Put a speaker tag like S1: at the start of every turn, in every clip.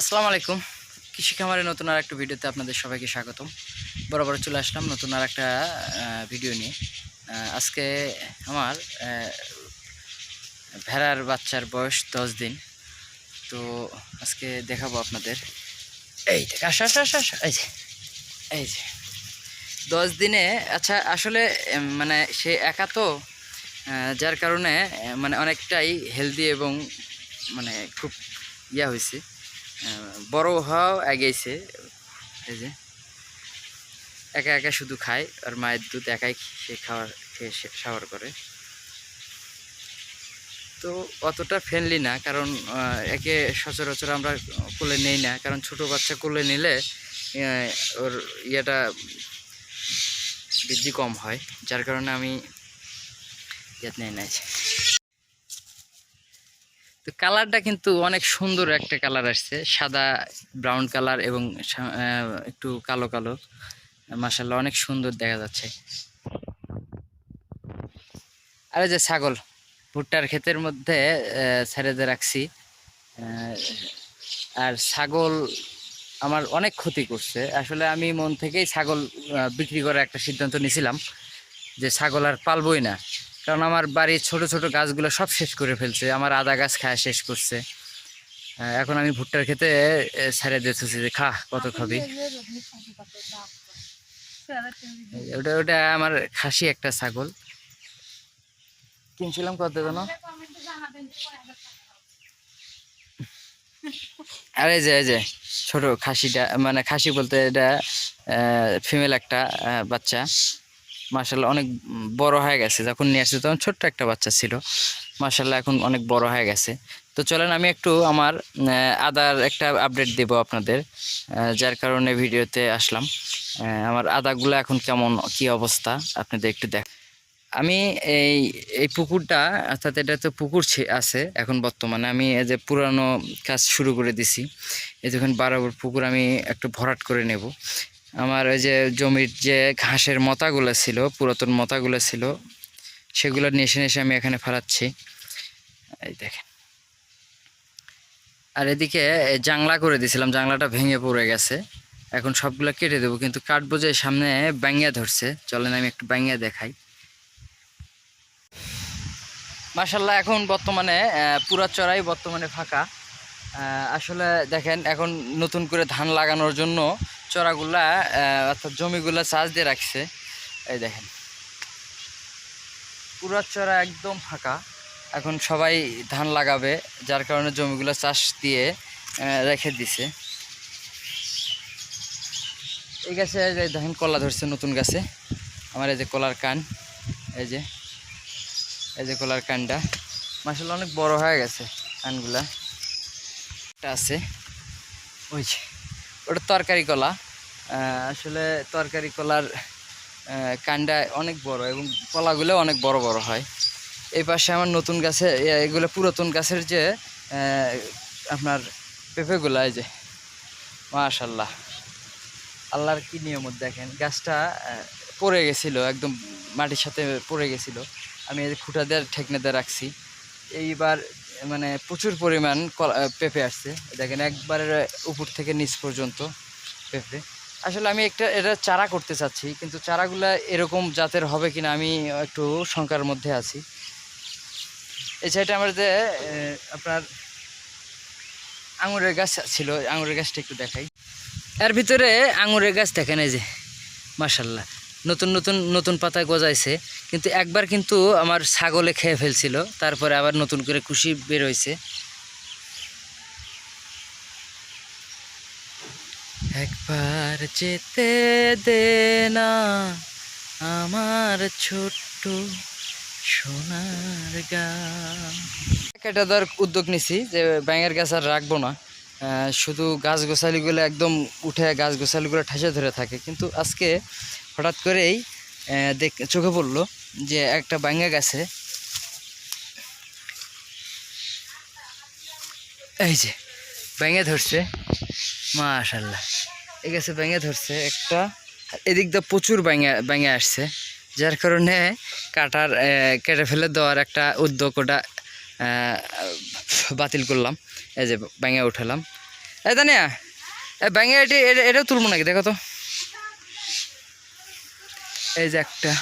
S1: আসসালামু আলাইকুম। কৃষি খামারে নতুন আর একটা ভিডিওতে আপনাদের সবাইকে স্বাগতম। বরাবর চলে আসলাম নতুন আর একটা ভিডিও নিয়ে। আজকে আমার ভেড়ার বাচ্চার বয়স দশ দিন। তো আজকে দেখাবো আপনাদের। এই আসা আসা আসা আসা, এই যে এই যে। দশ দিনে আচ্ছা আসলে মানে সে একা তো যার কারণে মানে অনেকটাই হেলদি এবং মানে খুব ইয়া হয়েছে। বড় হওয়াও এগিয়েছে। এই যে। একা একা শুধু খায়, আর মায়ের দুধ একাই সে খাওয়ার খেয়ে শাওয়ার করে। তো অতটা ফ্রেন্ডলি না, কারণ একে সচরাচর আমরা কোলে নেই না, কারণ ছোট বাচ্চা কোলে নিলে ওর ইয়েটা বৃদ্ধি কম হয়, যার কারণে আমি ইয়াত নেই নাই তো কালারটা কিন্তু অনেক সুন্দর একটা কালার আসছে। সাদা ব্রাউন কালার এবং একটু কালো কালো। মাসাল্লাহ অনেক সুন্দর দেখা যাচ্ছে। আর যে ছাগল, ভুট্টার ক্ষেতের মধ্যে ছেড়ে রাখছি। আর ছাগল আমার অনেক ক্ষতি করছে। আসলে আমি মন থেকেই ছাগল বিক্রি করার একটা সিদ্ধান্ত নিয়েছিলাম যে ছাগল আর পালবই না। কারণ আমার বাড়ির ছোট ছোট গাছগুলো সব শেষ করে ফেলছে আমার আদা গাছ খায় শেষ করছে। এখন আমি ভুট্টার খেতে ছেড়ে দিতেছি যে খা কত খাবি। ওটা ওটা আমার খাসি একটা ছাগল। কিনছিলাম কত জানো আর যে যে ছোট খাসিটা মানে খাসি বলতে এটা ফিমেল একটা বাচ্চা। মার্শাল্লাহ অনেক বড় হয়ে গেছে। যখন নিয়ে আসছে তখন ছোট্ট একটা বাচ্চা ছিল। মার্শাল্লাহ এখন অনেক বড় হয়ে গেছে। তো চলেন আমি একটু আমার আদার একটা আপডেট দেব আপনাদের। যার কারণে ভিডিওতে আসলাম। আমার আদাগুলো এখন কেমন, কি অবস্থা আপনাদের একটু দেখ আমি এই এই পুকুরটা, অর্থাৎ এটা তো পুকুর আছে এখন বর্তমানে। আমি এই যে পুরানো কাজ শুরু করে দিছি। এই যখন বারাবর পুকুর আমি একটু ভরাট করে নেব। আমার ওই যে জমির যে ঘাসের মতাগুলো ছিল, পুরাতন মতাগুলো ছিল, সেগুলো নেশে নেশে আমি এখানে ফেলাচ্ছি। এই দেখেন। আর এদিকে জাংলা করে দিয়েছিলাম জাংলাটা ভেঙে পড়ে গেছে। এখন সবগুলো কেটে দেবো, কিন্তু কাটবো যে সামনে ব্যাঙ্গিয়া ধরছে। চলেন আমি একটু ব্যাঙ্গিয়া দেখাই। মার্শাল্লাহ এখন বর্তমানে পুরা চড়াই বর্তমানে ফাঁকা। আসলে দেখেন, এখন নতুন করে ধান লাগানোর জন্য চড়াগুলা অর্থাৎ জমিগুলা চাষ দিয়ে রাখছে। এই দেখেন। পুরা চড়া একদম ফাঁকা। এখন সবাই ধান লাগাবে, যার কারণে জমিগুলো চাষ দিয়ে রেখে দিছে। এই গাছে দেখেন, কলা ধরছে নতুন গাছে। আমার এই যে কলার কান, এই যে এই যে কলার কানটা। মাসাল্লাহ অনেক বড় হয়ে গেছে কানগুলা। একটা আছে। ওই যে। ওটা তরকারি কলা। আসলে তরকারি কলার কানটা অনেক বড় এবং কলাগুলো অনেক বড় বড় হয়। এই পাশে আমার নতুন গাছে এগুলো পুরাতন গাছের যে আপনার পেঁপেগুলা, এই যে, মাশাল্লাহ। আল্লাহর কি নিয়মত দেখেন, গাছটা পড়ে গেছিল, একদম মাটির সাথে পড়ে গেছিল। আমি এই খুঁটা দিয়ে ঠেকনে দিয়ে রাখছি। এইবার মানে প্রচুর পরিমাণ পেঁপে আসছে। দেখেন একবারে উপর থেকে নিচ পর্যন্ত পেঁপে। আসলে আমি একটা, এটা চারা করতে চাচ্ছি, কিন্তু চারাগুলা এরকম জাতের হবে কিনা আমি একটু শঙ্কার মধ্যে আছি। সাইডে আমার যে আপনার আঙুরের গাছ ছিল, আঙুরের গাছটা একটু দেখাই। এর ভিতরে আঙুরের গাছ দেখেন এই যে মার্শাল্লাহ নতুন নতুন নতুন পাতা গজাইছে। কিন্তু একবার কিন্তু আমার ছাগলে খেয়ে ফেলছিল, তারপরে আবার নতুন করে কুশি বের হয়েছে একবার যেতে দে না আমার ছোট্ট সোনার গান এটা ধর উদ্যোগ নিছি যে ব্যাঙের গাছ আর রাখব না। শুধু গাছ গোছালিগুলো একদম উঠে গাছ গোছালিগুলো ঠেসে ধরে থাকে। কিন্তু আজকে হঠাৎ করেই দেখ, চোখে পড়ল যে একটা ব্যাঙ্গা গাছে। এই যে ব্যাঙে ধরছে। মাশাল্লাহ এই গাছে ব্যাঙে ধরছে একটা, এদিক দিয়ে প্রচুর ব্যাঙে ব্যাঙে আসছে। যার কারণে কাটার কেটে ফেলে দেওয়ার একটা উদ্যোগ ওটা বাতিল করলাম। এই যে ব্যাঙে উঠালাম। এ ব্যাঙে এটি এটা- এটাও তুলবো নাকি? দেখো তো। এই যে একটা।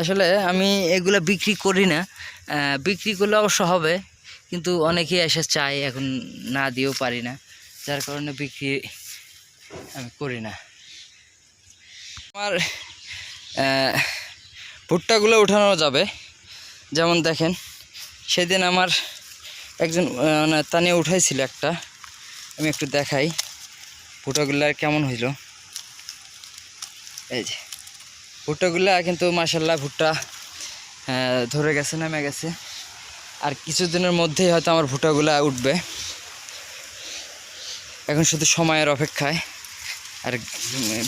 S1: আসলে আমি এগুলো বিক্রি করি না। বিক্রি করলে অবশ্য হবে, কিন্তু অনেকেই এসে চায় এখন না দিয়েও পারি না। যার কারণে বিক্রি আমি করি না। আমার ভুট্টাগুলো উঠানো যাবে। যেমন দেখেন, সেদিন আমার একজন মানে তানিয়ে উঠাইছিল একটা। আমি একটু দেখাই। ভুট্টাগুলো কেমন হইল? এই যে ভুট্টাগুলা কিন্তু মাসাল্লাহ ভুট্টা ধরে গেছে, নেমে গেছে। আর কিছুদিনের মধ্যেই হয়তো আমার ভুট্টাগুলা উঠবে। এখন শুধু সময়ের অপেক্ষায়, আর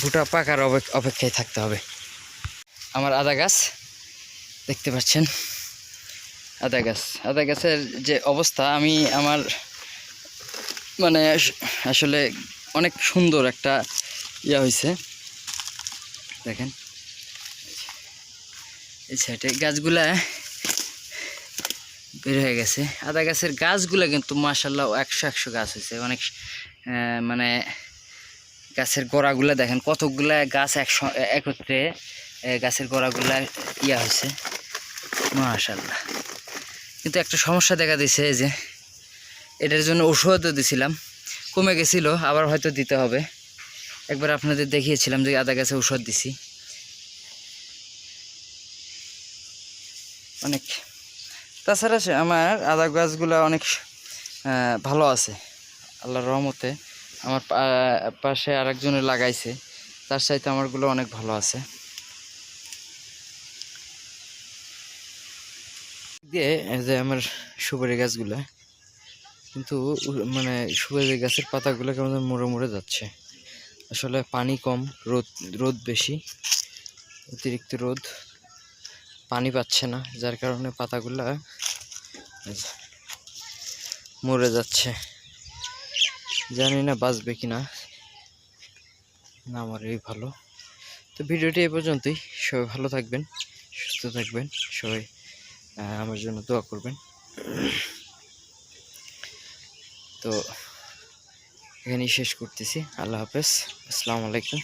S1: ভুট্টা পাকার অপেক- অপেক্ষায় থাকতে হবে। আমার আদা গাছ, দেখতে পাচ্ছেন? আদা গাছ, আদা গাছের যে অবস্থা, আমি আমার মানে আসলে অনেক সুন্দর একটা ইয়া হয়েছে দেখেন। এই সাইডে গাছগুলা বের হয়ে গেছে। আদা গাছের গাছগুলা কিন্তু মাসাল্লাহ একশো একশো গাছ হয়েছে অনেক মানে গাছের গোড়াগুলা দেখেন, কতগুলা গাছ একশো, একত্রে গাছের গোড়াগুলা ইয়া হয়েছে মাশাল্লাহ কিন্তু একটা সমস্যা দেখা এই যে এটার জন্য ওষুধও দিছিলাম। কমে গেছিল, আবার হয়তো দিতে হবে। একবার আপনাদের দেখিয়েছিলাম যে আদা গাছে ওষুধ দিছি। অনেক। তাছাড়া আমার আদা গাছগুলো অনেক ভালো আছে। আল্লাহর রহমতে আমার পাশে আরেকজনে লাগাইছে। তার সাথে আমারগুলো অনেক ভালো আছে। দিয়ে যে আমার সুপারি গাছগুলো। কিন্তু মানে সুপারি গাছের পাতাগুলো কেমন মরে মরে যাচ্ছে। আসলে পানি কম, রোদ রোদ বেশি, অতিরিক্ত রোদ, পানি পাচ্ছে না, যার কারণে পাতাগুলা মরে যাচ্ছে। জানি না বাঁচবে কি না আমার এই ভালো। তো ভিডিওটি এই পর্যন্তই, সবাই ভালো থাকবেন, সুস্থ থাকবেন, সবাই আমার জন্য দোয়া করবেন। তো এখানেই শেষ করতেছি। আল্লাহ হাফেজ। আসসালামু আলাইকুম।